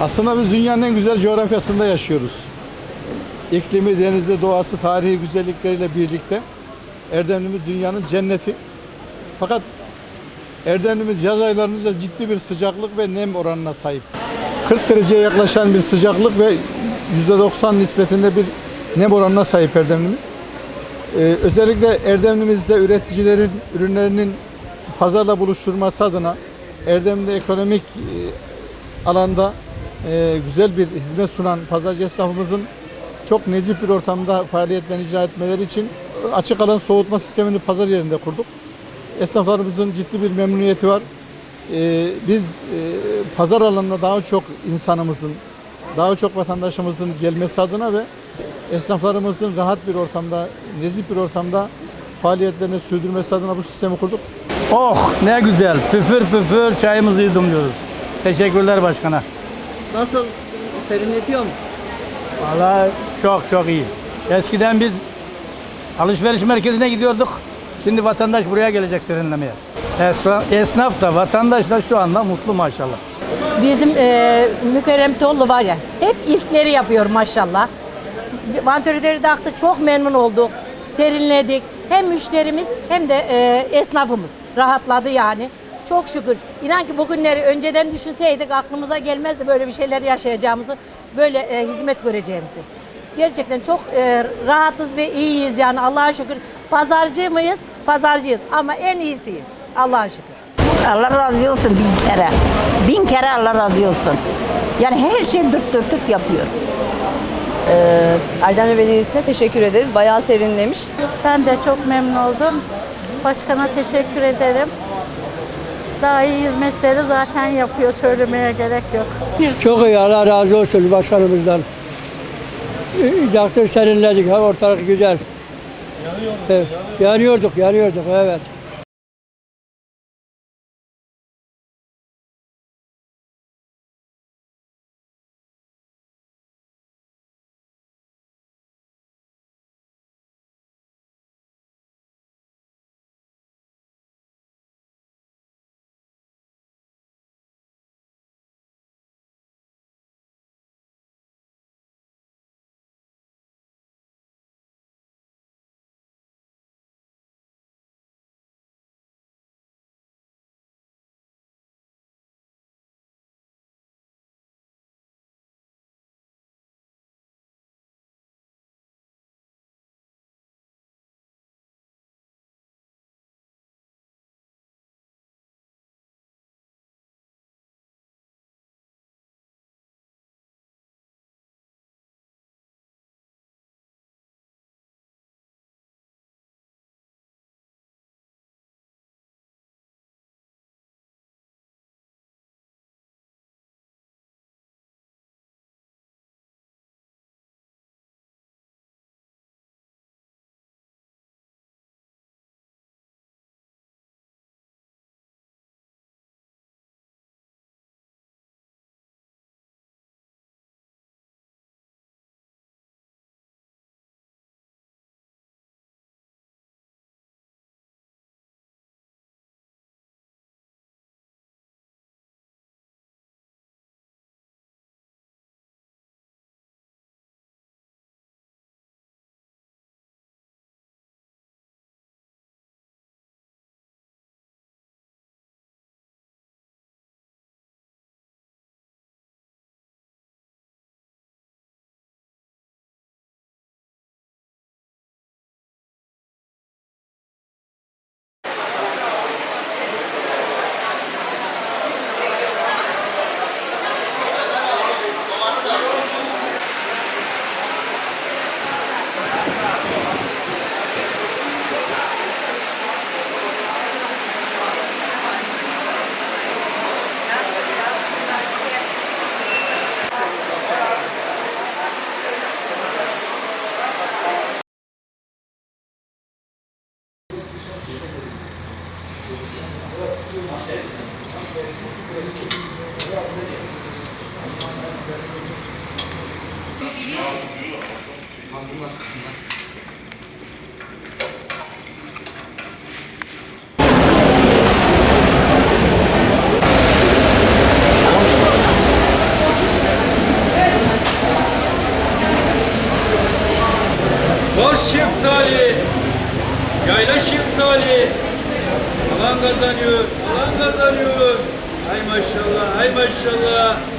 Aslında biz dünyanın en güzel coğrafyasında yaşıyoruz. İklimi, denizi, doğası, tarihi güzellikleriyle birlikte Erdemlimiz dünyanın cenneti. Fakat Erdemlimiz yaz aylarında ciddi bir sıcaklık ve nem oranına sahip. 40 dereceye yaklaşan bir sıcaklık ve %90 nispetinde bir nem oranına sahip Erdemlimiz. Ee, özellikle Erdemlimizde üreticilerin ürünlerinin pazarla buluşturması adına Erdemli ekonomik e, alanda e, güzel bir hizmet sunan pazarcı esnafımızın çok nezih bir ortamda faaliyetlerini icra etmeleri için açık alan soğutma sistemini pazar yerinde kurduk. Esnaflarımızın ciddi bir memnuniyeti var. E, biz e, pazar alanına daha çok insanımızın, daha çok vatandaşımızın gelmesi adına ve esnaflarımızın rahat bir ortamda, nezih bir ortamda faaliyetlerini sürdürmesi adına bu sistemi kurduk. Oh ne güzel. Püfür püfür çayımızı yudumluyoruz. Teşekkürler başkana. Nasıl? Serinletiyor mu? Valla çok çok iyi. Eskiden biz alışveriş merkezine gidiyorduk. Şimdi vatandaş buraya gelecek serinlemeye. Esnaf, esnaf da vatandaş da şu anda mutlu maşallah. Bizim e, Mükerrem Tollu var ya hep ilkleri yapıyor maşallah. Vantilatörü taktı çok memnun olduk. Serinledik. Hem müşterimiz hem de e, esnafımız rahatladı yani. Çok şükür. İnan ki bugünleri önceden düşünseydik aklımıza gelmezdi böyle bir şeyler yaşayacağımızı, böyle e, hizmet göreceğimizi. Gerçekten çok e, rahatız ve iyiyiz yani Allah'a şükür. Pazarcı mıyız? Pazarcıyız ama en iyisiyiz. Allah'a şükür. Allah razı olsun bin kere. Bin kere Allah razı olsun. Yani her şey dürt dürtük yapıyor. Ee, Erdemli Belediyesi'ne teşekkür ederiz. Bayağı serinlemiş. Ben de çok memnun oldum. Başkana teşekkür ederim. Daha iyi hizmetleri zaten yapıyor. Söylemeye gerek yok. Çok iyi Allah razı olsun başkanımızdan. Yaktı serinledik ortalık güzel. Yanıyorduk. Evet. Yanıyorduk, yanıyorduk evet. bunu nasılsınlar? Bor şeftali, yayla şeftali, alan kazanıyor, alan kazanıyor. Hay maşallah, hay maşallah.